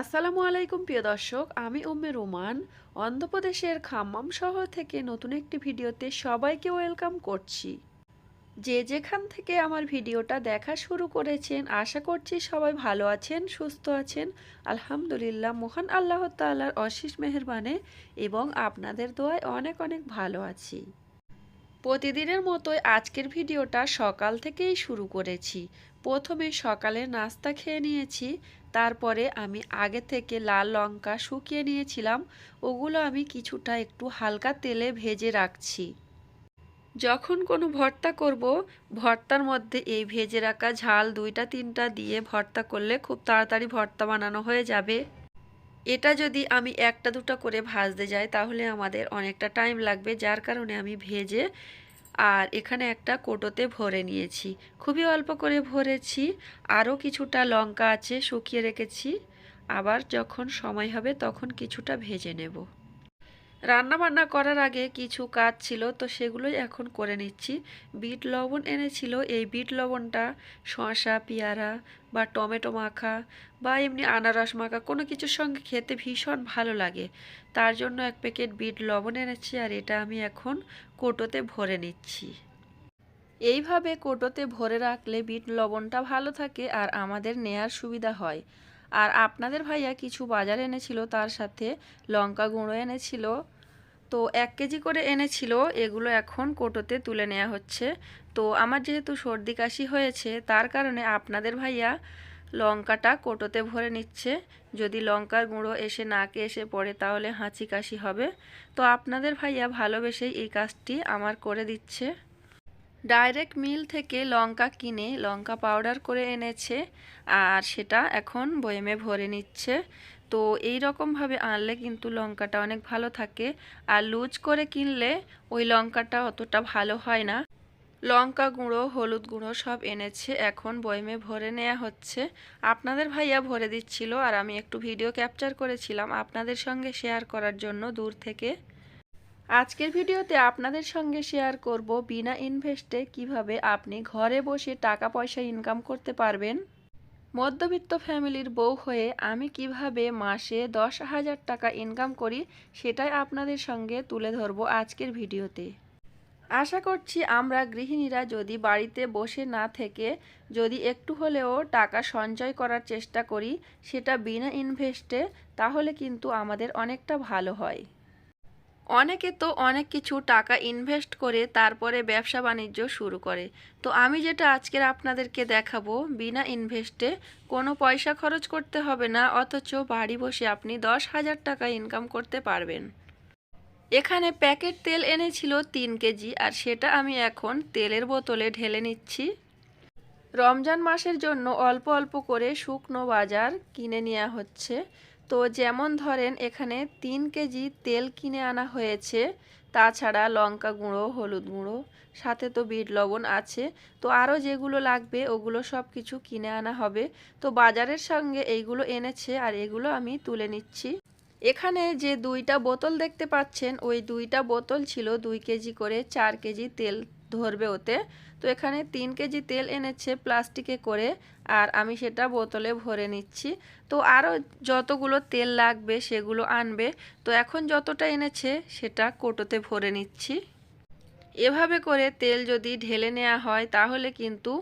আসসালামু আলাইকুম, প্রিয় দর্শক। আমি উম্মে রোমান। অন্ধ্রপ্রদেশের খাম্মাম শহর থেকে নতুন একটি ভিডিওতে সবাইকে ওয়েলকাম করছি। যে যেখান থেকে আমার ভিডিওটা দেখা শুরু করেছেন, আশা করছি সবাই ভালো আছেন, সুস্থ আছেন। আলহামদুলিল্লাহ, মহান আল্লাহ তাল্লার অশেষ মেহরবানে এবং আপনাদের দোয়ায় অনেক অনেক ভালো আছি। প্রতিদিনের মতোই আজকের ভিডিওটা সকাল থেকেই শুরু করেছি। প্রথমে সকালে নাস্তা খেয়ে নিয়েছি, তারপরে আমি আগে থেকে লাল লঙ্কা শুকিয়ে নিয়েছিলাম, ওগুলো আমি কিছুটা একটু হালকা তেলে ভেজে রাখছি। যখন কোনো ভর্তা করব, ভর্তার মধ্যে এই ভেজে রাখা ঝাল দুইটা তিনটা দিয়ে ভর্তা করলে খুব তাড়াতাড়ি ভর্তা বানানো হয়ে যাবে। এটা যদি আমি একটা দুটো করে ভাজতে যাই, তাহলে আমাদের অনেকটা টাইম লাগবে, যার কারণে আমি ভেজে আর এখানে একটা কোটোতে ভরে নিয়েছি। খুবই অল্প করে ভরেছি, আরও কিছুটা লঙ্কা আছে শুকিয়ে রেখেছি, আবার যখন সময় হবে তখন কিছুটা ভেজে নেব। রান্না বান্না করার আগে কিছু কাজ ছিল, তো সেগুলোই এখন করে নিচ্ছি। বিট লবণ এনেছিল, এই বিট লবণটা শসা, পেয়ারা বা টমেটো মাখা বা এমনি আনারস মাখা, কোনো কিছুর সঙ্গে খেতে ভীষণ ভালো লাগে। তার জন্য এক প্যাকেট বিট লবণ এনেছি আর এটা আমি এখন কোটোতে ভরে নিচ্ছি। এইভাবে কোটোতে ভরে রাখলে বিট লবণটা ভালো থাকে আর আমাদের নেয়ার সুবিধা হয়। আর আপনাদের ভাইয়া কিছু বাজার এনেছিল, তার সাথে লঙ্কা গুঁড়ো এনেছিল। তো এক কেজি করে এনেছিল, এগুলো এখন কোটোতে তুলে নেওয়া হচ্ছে। তো আমার যেহেতু সর্দি কাশি হয়েছে, তার কারণে আপনাদের ভাইয়া লঙ্কাটা কোটোতে ভরে নিচ্ছে। যদি লঙ্কার গুঁড়ো এসে নাকে এসে পড়ে, তাহলে হাঁচি কাশি হবে। তো আপনাদের ভাইয়া ভালোবেসেই এই কাজটি আমার করে দিচ্ছে। ডাইরেক্ট মিল থেকে লঙ্কা কিনে লঙ্কা পাউডার করে এনেছে আর সেটা এখন বয়েমে ভরে নিচ্ছে। তো এই রকমভাবে আনলে কিন্তু লঙ্কাটা অনেক ভালো থাকে। আর লুজ করে কিনলে ওই লঙ্কাটা অতটা ভালো হয় না। লঙ্কা গুঁড়ো, হলুদ গুঁড়ো সব এনেছে। এখন বয়মে ভরে নেওয়া হচ্ছে। আপনাদের ভাইয়া ভরে দিচ্ছিল আর আমি একটু ভিডিও ক্যাপচার করেছিলাম। আপনাদের সঙ্গে শেয়ার করার জন্য দূর থেকে। আজকের ভিডিওতে আপনাদের সঙ্গে শেয়ার করব বিনা ইনভেস্টে কীভাবে আপনি ঘরে বসে টাকা পয়সা ইনকাম করতে পারবেন। মধ্যবিত্ত ফ্যামিলির বউ হয়ে আমি কীভাবে মাসে দশ হাজার টাকা ইনকাম করি সেটাই আপনাদের সঙ্গে তুলে ধরবো আজকের ভিডিওতে। আশা করছি আমরা গৃহিণীরা যদি বাড়িতে বসে না থেকে যদি একটু হলেও টাকা সঞ্চয় করার চেষ্টা করি সেটা বিনা ইনভেস্টে তাহলে কিন্তু আমাদের অনেকটা ভালো হয়। অনেকে তো অনেক কিছু টাকা ইনভেস্ট করে তারপরে ব্যবসা বাণিজ্য শুরু করে। তো আমি যেটা আজকের আপনাদেরকে দেখাবো, বিনা ইনভেস্টে কোনো পয়সা খরচ করতে হবে না, অথচ বাড়ি বসে আপনি দশ হাজার টাকা ইনকাম করতে পারবেন। এখানে প্যাকেট তেল এনেছিল তিন কেজি, আর সেটা আমি এখন তেলের বোতলে ঢেলে নিচ্ছি। রমজান মাসের জন্য অল্প অল্প করে শুকনো বাজার কিনে নেওয়া হচ্ছে। তো যেমন ধরেন, এখানে তিন কেজি তেল কিনে আনা হয়েছে। তাছাড়া লঙ্কা গুঁড়ো, হলুদ গুঁড়ো, সাথে তো বিট লবণ আছে। তো আরও যেগুলো লাগবে, ওগুলো সব কিছু কিনে আনা হবে। তো বাজারের সঙ্গে এইগুলো এনেছে আর এগুলো আমি তুলে নিচ্ছি। এখানে যে দুইটা বোতল দেখতে পাচ্ছেন, ওই দুইটা বোতল ছিল দুই কেজি করে, চার কেজি তেল ধরবে ওতে। তো এখানে তিন কেজি তেল এনেছে প্লাস্টিকে করে, আর আমি সেটা বোতলে ভরে নিচ্ছি। তো আরও যতগুলো তেল লাগবে সেগুলো আনবে। তো এখন যতটা এনেছে সেটা কোটোতে ভরে নিচ্ছি। এভাবে করে তেল যদি ঢেলে নেওয়া হয় তাহলে কিন্তু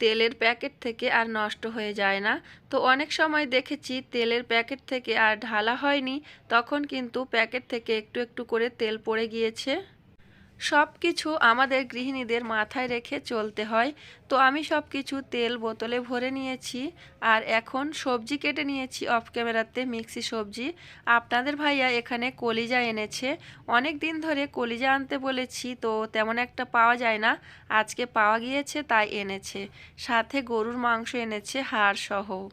তেলের প্যাকেট থেকে আর নষ্ট হয়ে যায় না। তো অনেক সময় দেখেছি তেলের প্যাকেট থেকে আর ঢালা হয়নি, তখন কিন্তু প্যাকেট থেকে একটু একটু করে তেল পড়ে গিয়েছে। সব কিছু আমাদের গৃহিণীদের মাথায় রেখে চলতে হয়। তো আমি সব কিছু তেল বোতলে ভরে নিয়েছি আর এখন সবজি কেটে নিয়েছি অফ ক্যামেরাতে মিক্সি সবজি। আপনাদের ভাইয়া এখানে কলিজা এনেছে। অনেক দিন ধরে কলিজা আনতে বলেছি, তো তেমন একটা পাওয়া যায় না। আজকে পাওয়া গিয়েছে, তাই এনেছে। সাথে গরুর মাংস এনেছে, হাড় সহ।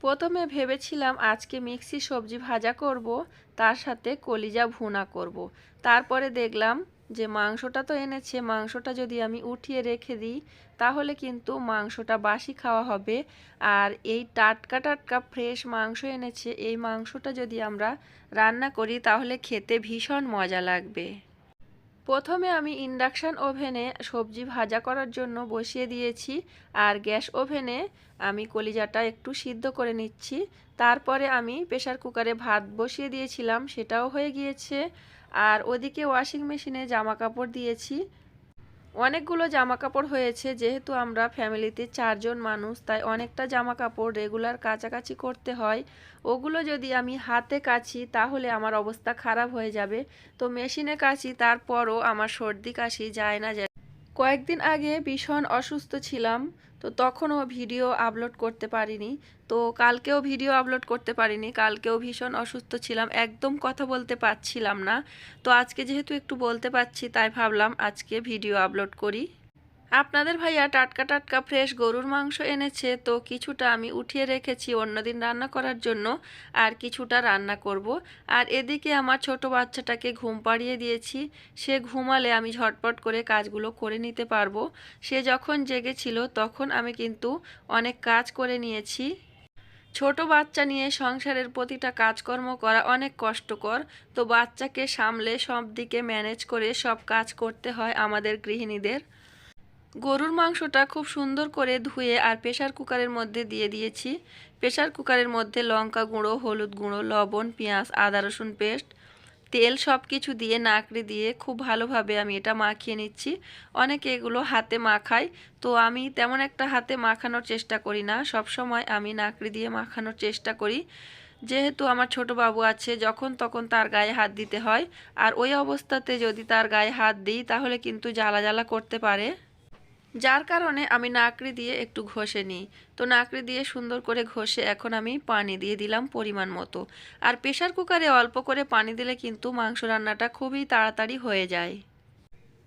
প্রথমে ভেবেছিলাম আজকে মিক্সি সবজি ভাজা করব, তার সাথে কলিজা ভুনা করব। তারপরে দেখলাম যে মাংসটা তো এনেছে, মাংসটা যদি আমি উঠিয়ে রেখে দিই, তাহলে কিন্তু মাংসটা বাসি খাওয়া হবে। আর এই টাটকা টাটকা ফ্রেশ মাংস এনেছে, এই মাংসটা যদি আমরা রান্না করি, তাহলে খেতে ভীষণ মজা লাগবে। প্রথমে আমি ইন্ডাকশান ওভেনে সবজি ভাজা করার জন্য বসিয়ে দিয়েছি, আর গ্যাস ওভেনে আমি কলিজাটা একটু সিদ্ধ করে নিচ্ছি। তারপরে আমি প্রেশার কুকারে ভাত বসিয়ে দিয়েছিলাম, সেটাও হয়ে গিয়েছে। আর ওদিকে ওয়াশিং মেশিনে জামা কাপড় দিয়েছি। অনেকগুলো জামা কাপড় হয়েছে, যেহেতু আমরা ফ্যামিলিতে চারজন মানুষ, তাই অনেকটা জামা কাপড় রেগুলার কাচাকাচি করতে হয়। ওগুলো যদি আমি হাতে কাচি তাহলে আমার অবস্থা খারাপ হয়ে যাবে। তো মেশিনে কাচি তারপরও আমার সর্দি কাশি যায় না যায়। কয়েকদিন আগে ভীষণ অসুস্থ ছিলাম। তো তখনও ভিডিও আপলোড করতে পারিনি। তো কালকেও ভিডিও আপলোড করতে পারিনি। কালকেও ভীষণ অসুস্থ ছিলাম। একদম কথা বলতে পারছিলাম না। তো আজকে যেহেতু একটু বলতে পারছি, তাই ভাবলাম আজকে ভিডিও আপলোড করি। আপনাদের ভাইয়া টাটকা টাটকা ফ্রেশ গরুর মাংস এনেছে, তো কিছুটা আমি উঠিয়ে রেখেছি অন্যদিন রান্না করার জন্য, আর কিছুটা রান্না করব। আর এদিকে আমার ছোট বাচ্চাটাকে ঘুম পাড়িয়ে দিয়েছি, সে ঘুমালে আমি ঝটপট করে কাজগুলো করে নিতে পারব। সে যখন জেগেছিল তখন আমি কিন্তু অনেক কাজ করে নিয়েছি। ছোট বাচ্চা নিয়ে সংসারের প্রতিটা কাজকর্ম করা অনেক কষ্টকর, তো বাচ্চাকে সামলে সব দিকে ম্যানেজ করে সব কাজ করতে হয় আমাদের গৃহিণীদের। গরুর মাংসটা খুব সুন্দর করে ধুয়ে আর প্রেশার কুকারের মধ্যে দিয়ে দিয়েছি। প্রেশার কুকারের মধ্যে লঙ্কা গুঁড়ো, হলুদ গুঁড়ো, লবণ, পেঁয়াজ, আদা, রসুন পেস্ট, তেল সব কিছু দিয়ে নাকড়ে দিয়ে খুব ভালোভাবে আমি এটা মাখিয়ে নিচ্ছি। অনেকে এগুলো হাতে মাখায়, তো আমি তেমন একটা হাতে মাখানোর চেষ্টা করি না। সব সময় আমি নাকড়ি দিয়ে মাখানোর চেষ্টা করি। যেহেতু আমার ছোট বাবু আছে, যখন তখন তার গায়ে হাত দিতে হয়। আর ওই অবস্থাতে যদি তার গায়ে হাত দিই, তাহলে কিন্তু জ্বালা জ্বালা করতে পারে। যার কারণে আমি নাকড়ি দিয়ে একটু ঘষে নিই। তো নাকড়ি দিয়ে সুন্দর করে ঘষে এখন আমি পানি দিয়ে দিলাম পরিমাণ মতো। আর প্রেশার কুকারে অল্প করে পানি দিলে কিন্তু মাংস রান্নাটা খুবই তাড়াতাড়ি হয়ে যায়।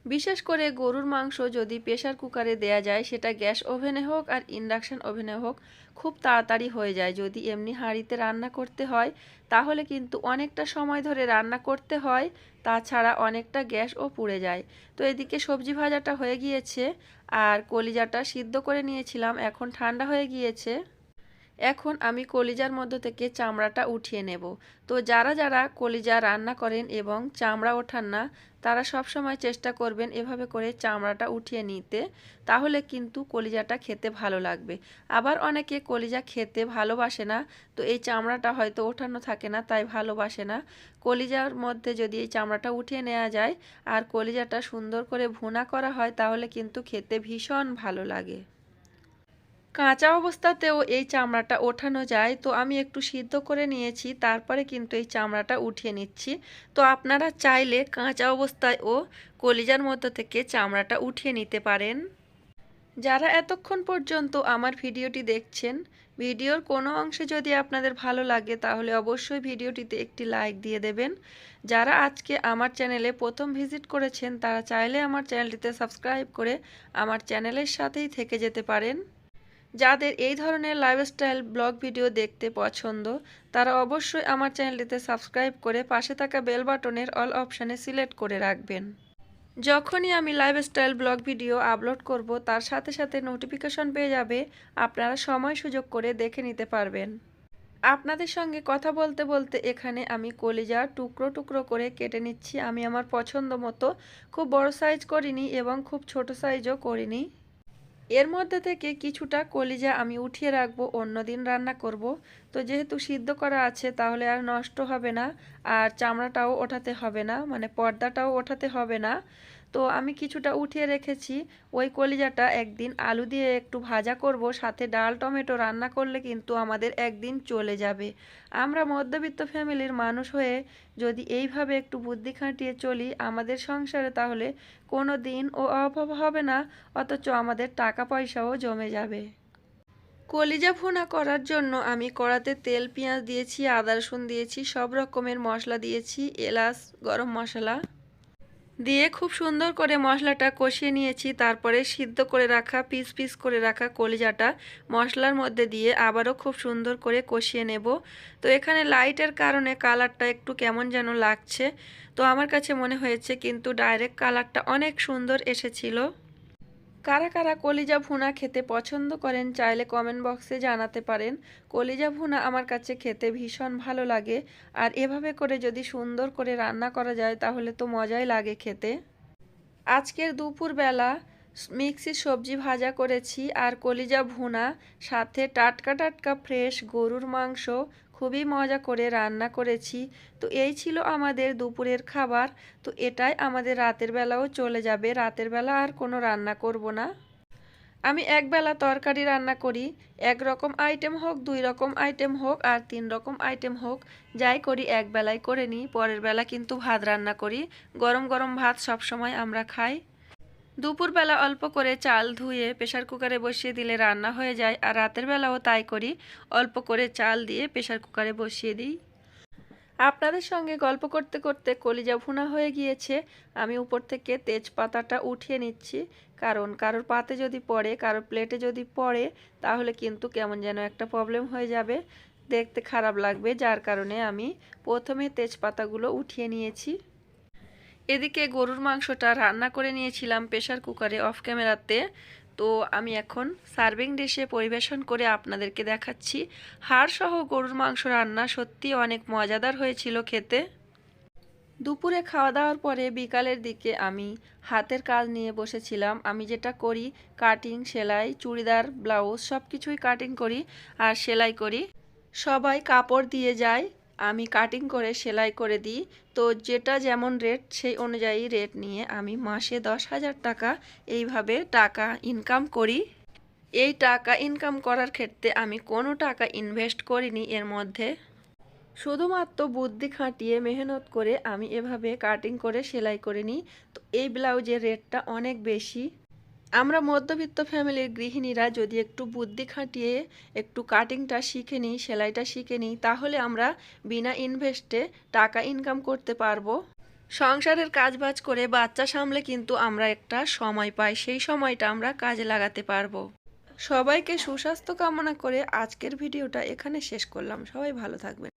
বিশেষ করে গরুর মাংস যদি প্রেশার কুকারে দেয়া যায়, সেটা গ্যাস ওভেনে হোক আর ইন্ডাকশান ওভেনে হোক, খুব তাড়াতাড়ি হয়ে যায়। যদি এমনি হাঁড়িতে রান্না করতে হয়, তাহলে কিন্তু অনেকটা সময় ধরে রান্না করতে হয়, তাছাড়া অনেকটা গ্যাসও পুড়ে যায়। তো এদিকে সবজি ভাজাটা হয়ে গিয়েছে। আর কলিজাটা সিদ্ধ করে নিয়েছিলাম। এখন ঠান্ডা হয়ে গিয়েছে। এখন আমি কলিজার মধ্য থেকে চামড়াটা উঠিয়ে নেব। তো যারা যারা কলিজা রান্না করেন এবং চামড়া ওঠান না, তারা সব সময় চেষ্টা করবেন এভাবে করে চামড়াটা উঠিয়ে নিতে। তাহলে কিন্তু কলিজাটা খেতে ভালো লাগবে। আবার অনেকে কলিজা খেতে ভালোবাসে না, তো এই চামড়াটা হয়তো ওঠানো থাকে না, তাই ভালোবাসে না। কলিজার মধ্যে যদি এই চামড়াটা উঠিয়ে নেওয়া যায় আর কলিজাটা সুন্দর করে ভুনা করা হয়, তাহলে কিন্তু খেতে ভীষণ ভালো লাগে। কাঁচা অবস্থাতেও এই চামড়াটা ওঠানো যায়। তো আমি একটু সিদ্ধ করে নিয়েছি, তারপরে কিন্তু এই চামড়াটা উঠিয়ে নিচ্ছি। তো আপনারা চাইলে কাঁচা অবস্থায় ও কলিজার মধ্যে থেকে চামড়াটা উঠিয়ে নিতে পারেন। যারা এতক্ষণ পর্যন্ত আমার ভিডিওটি দেখছেন, ভিডিওর কোনো অংশে যদি আপনাদের ভালো লাগে, তাহলে অবশ্যই ভিডিওটিতে একটি লাইক দিয়ে দেবেন। যারা আজকে আমার চ্যানেলে প্রথম ভিজিট করেছেন, তারা চাইলে আমার চ্যানেলটিতে সাবস্ক্রাইব করে আমার চ্যানেলের সাথেই থেকে যেতে পারেন। যাদের এই ধরনের লাইফস্টাইল ব্লগ ভিডিও দেখতে পছন্দ, তারা অবশ্যই আমার চ্যানেলটিতে সাবস্ক্রাইব করে পাশে থাকা বেল বাটনের অল অপশানে সিলেক্ট করে রাখবেন। যখনই আমি লাইফস্টাইল ব্লগ ভিডিও আপলোড করব, তার সাথে সাথে নোটিফিকেশন পেয়ে যাবে, আপনারা সময় সুযোগ করে দেখে নিতে পারবেন। আপনাদের সঙ্গে কথা বলতে বলতে এখানে আমি কলিজা টুকরো টুকরো করে কেটে নিচ্ছি। আমি আমার পছন্দ মতো খুব বড় সাইজ করিনি এবং খুব ছোট সাইজও করিনি। এর মধ্যে থেকে কিছুটা কলিজা আমি উঠিয়ে রাখব অন্য দিন রান্না করব। তো যেহেতু সিদ্ধ করা আছে, তাহলে আর নষ্ট হবে না। আর চামড়াটাও ওঠাতে হবে না মানে পর্দাটাও ওঠাতে হবে না। তো আমি কিছুটা উঠিয়ে রেখেছি। ওই কলিজাটা একদিন আলু দিয়ে একটু ভাজা করব, সাথে ডাল, টমেটো রান্না করলে কিন্তু আমাদের একদিন চলে যাবে। আমরা মধ্যবিত্ত ফ্যামিলির মানুষ হয়ে যদি এইভাবে একটু বুদ্ধি খাটিয়ে চলি আমাদের সংসারে তাহলে কোনো দিন ও অভাব হবে না, অথচ আমাদের টাকা পয়সাও জমে যাবে। কলিজা ভুনা করার জন্য আমি কড়াতে তেল, পেঁয়াজ দিয়েছি, আদা রসুন দিয়েছি, সব রকমের মশলা দিয়েছি, এলাচ, গরম মশলা দিয়ে খুব সুন্দর করে মশলাটা কষিয়ে নিয়েছি। তারপরে সিদ্ধ করে রাখা, পিস পিস করে রাখা কলিজাটা মশলার মধ্যে দিয়ে আবারও খুব সুন্দর করে কষিয়ে নেব। তো এখানে লাইটের কারণে কালারটা একটু কেমন যেন লাগছে। তো আমার কাছে মনে হয়েছে কিন্তু ডাইরেক্ট কালারটা অনেক সুন্দর এসেছিল। কারা কারা কলিজা ভুনা খেতে পছন্দ করেন চাইলে কমেন্ট বক্সে জানাতে পারেন। কলিজা ভুনা আমার কাছে খেতে ভীষণ ভালো লাগে। আর এভাবে করে যদি সুন্দর করে রান্না করা যায় তাহলে তো মজাই লাগে খেতে। আজকের দুপুরবেলা মিক্সির সবজি ভাজা করেছি আর কলিজা ভুনা, সাথে টাটকা টাটকা ফ্রেশ গরুর মাংস খুবই মজা করে রান্না করেছি। তো এই ছিল আমাদের দুপুরের খাবার। তো এটাই আমাদের রাতের বেলাও চলে যাবে। রাতের বেলা আর কোনো রান্না করব না। আমি একবেলা তরকারি রান্না করি। এক রকম আইটেম হোক দুই রকম আইটেম হোক, আর তিন রকম আইটেম হোক, যাই করি এক বেলায় করে নিই। পরের বেলা কিন্তু ভাত রান্না করি। গরম গরম ভাত সব সময় আমরা খাই। দুপুরবেলা অল্প করে চাল ধুয়ে প্রেশার কুকারে বসিয়ে দিলে রান্না হয়ে যায়, আর রাতের বেলাও তাই করি। অল্প করে চাল দিয়ে প্রেশার কুকারে বসিয়ে দিই। আপনাদের সঙ্গে গল্প করতে করতে কলিজা ভুনা হয়ে গিয়েছে। আমি উপর থেকে তেজপাতাটা উঠিয়ে নিচ্ছি। কারণ কারোর পাতে যদি পড়ে, কারোর প্লেটে যদি পড়ে, তাহলে কিন্তু কেমন যেন একটা প্রবলেম হয়ে যাবে। দেখতে খারাপ লাগবে, যার কারণে আমি প্রথমে তেজপাতাগুলো উঠিয়ে নিয়েছি। এদিকে গরুর মাংসটা রান্না করে নিয়েছিলাম প্রেশার কুকারে অফ ক্যামেরাতে। তো আমি এখন সার্ভিং ডিশে পরিবেশন করে আপনাদেরকে দেখাচ্ছি। হাড়সহ গরুর মাংস রান্না সত্যি অনেক মজাদার হয়েছিল খেতে। দুপুরে খাওয়া দাওয়ার পরে বিকালের দিকে আমি হাতের কাজ নিয়ে বসেছিলাম। আমি যেটা করি, কাটিং, সেলাই, চুড়িদার, ব্লাউজ সব কিছুই কাটিং করি আর সেলাই করি। সবাই কাপড় দিয়ে যায়। আমি কাটিং করে, সেলাই করে দিই। তো যেটা যেমন রেট সেই অনুযায়ী রেট নিয়ে আমি মাসে দশ হাজার টাকা এইভাবে টাকা ইনকাম করি। এই টাকা ইনকাম করার ক্ষেত্রে আমি কোনো টাকা ইনভেস্ট করিনি এর মধ্যে। শুধুমাত্র বুদ্ধি খাটিয়ে মেহনত করে আমি এভাবে কাটিং করে, সেলাই করে নিই। তো এই ব্লাউজের রেটটা অনেক বেশি। আমরা মধ্যবিত্ত ফ্যামিলির গৃহিণীরা যদি একটু বুদ্ধি খাটিয়ে একটু কাটিংটা শিখে নিই, সেলাইটা শিখে নিই, তাহলে আমরা বিনা ইনভেস্টে টাকা ইনকাম করতে পারব। সংসারের কাজবাজ করে বাচ্চা সামলে কিন্তু আমরা একটা সময় পাই, সেই সময়টা আমরা কাজে লাগাতে পারব। সবাইকে সুস্বাস্থ্য কামনা করে আজকের ভিডিওটা এখানে শেষ করলাম। সবাই ভালো থাকবেন।